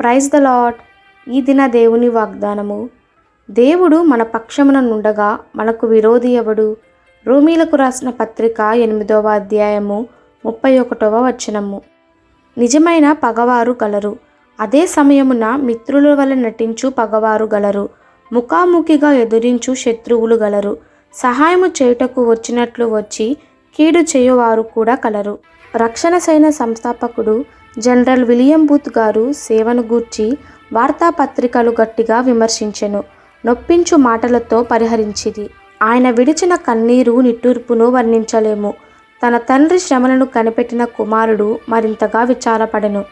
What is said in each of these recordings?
Praise the lot ఈ దిన దేవుని వాగ్దానము. దేవుడు మన పక్షమున నుండగా మనకు విరోధి ఎవడు? రోమీలకు రాసిన పత్రిక ఎనిమిదవ అధ్యాయము ముప్పై ఒకటవ వచనము. నిజమైన పగవారు గలరు. అదే సమయమున మిత్రుల వలె నటించు పగవారు గలరు. ముఖాముఖిగా ఎదురించు శత్రువులు గలరు. సహాయము చేయుటకు వచ్చినట్లు వచ్చి కీడు చేయువారు కూడా కలరు. రక్షణ సైన సంస్థాపకుడు జనరల్ విలియం బూత్ గారు సేవను గూర్చి వార్తాపత్రికలు గట్టిగా విమర్శించెను. నొప్పించు మాటలతో పరిహరించింది. ఆయన విడిచిన కన్నీరు నిట్టూర్పును వర్ణించలేము. తన తండ్రి శ్రమలను కనిపెట్టిన కుమారుడు మరింతగా విచారపడెను.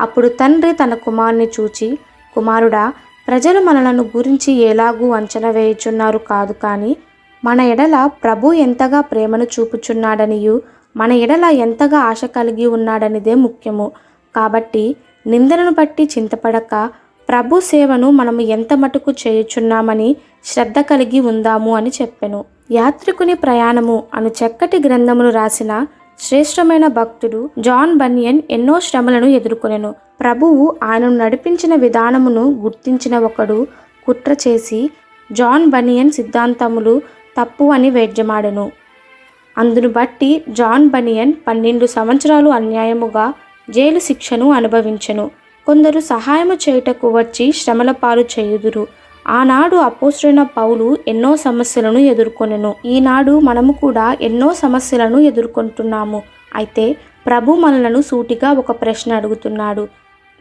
అప్పుడు తండ్రి తన కుమారుని చూచి కుమారుడా ప్రజలు మనలను గురించి ఎలాగూ అంచనా వేయుచున్నారు కాదు కానీ మన ఎడల ప్రభు ఎంతగా ప్రేమను చూపుచున్నాడనియు మన ఎడల ఎంతగా ఆశ కలిగి ఉన్నాడనిదే ముఖ్యము. కాబట్టి నిందలను బట్టి చింతపడక ప్రభు సేవను మనము ఎంత మటుకు చేయుచున్నామని శ్రద్ధ కలిగి ఉందాము అని చెప్పెను. యాత్రికుని ప్రయాణము అను చక్కటి గ్రంథమును రాసిన శ్రేష్టమైన భక్తుడు జాన్ బనియన్ ఎన్నో శ్రమలను ఎదుర్కొనెను. ప్రభువు ఆయనను నడిపించిన విధానమును గుర్తించిన ఒకడు కుట్ర చేసి జాన్ బనియన్ సిద్ధాంతములు తప్పు అని వేద్యమాడెను అందును బట్టి జాన్ బనియన్ పన్నెండు సంవత్సరాలు అన్యాయముగా జైలు శిక్షను అనుభవించెను. కొందరు సహాయము చేయుటకు వచ్చి శ్రమల పాలు చేయుదురు. ఆనాడు అపోసరైన పౌలు ఎన్నో సమస్యలను ఎదుర్కొనెను. ఈనాడు మనము కూడా ఎన్నో సమస్యలను ఎదుర్కొంటున్నాము. అయితే ప్రభు మనలను సూటిగా ఒక ప్రశ్న అడుగుతున్నాడు.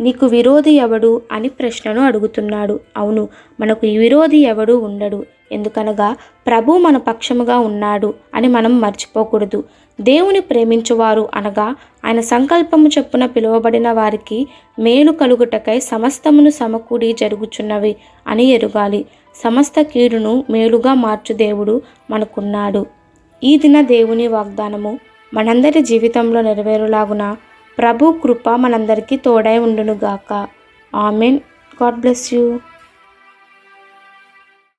నీకు విరోధి ఎవడు అని ప్రశ్నను అడుగుతున్నాడు. అవును మనకు ఈ విరోధి ఎవడు ఉండడు. ఎందుకనగా ప్రభు మన పక్షముగా ఉన్నాడు అని మనం మర్చిపోకూడదు. దేవుని ప్రేమించువారు అనగా ఆయన సంకల్పము చొప్పున పిలువబడిన వారికి మేలు కలుగుటకై సమస్తమును సమకూడి జరుగుచున్నవి అని ఎరుగాలి. సమస్త కీడును మేలుగా మార్చు దేవుడు మనకున్నాడు. ఈ దిన దేవుని వాగ్దానము మనందరి జీవితంలో నెరవేరులాగున ప్రభు కృప మనందరికీ తోడై ఉండునుగాక. ఆమెన్. God bless you.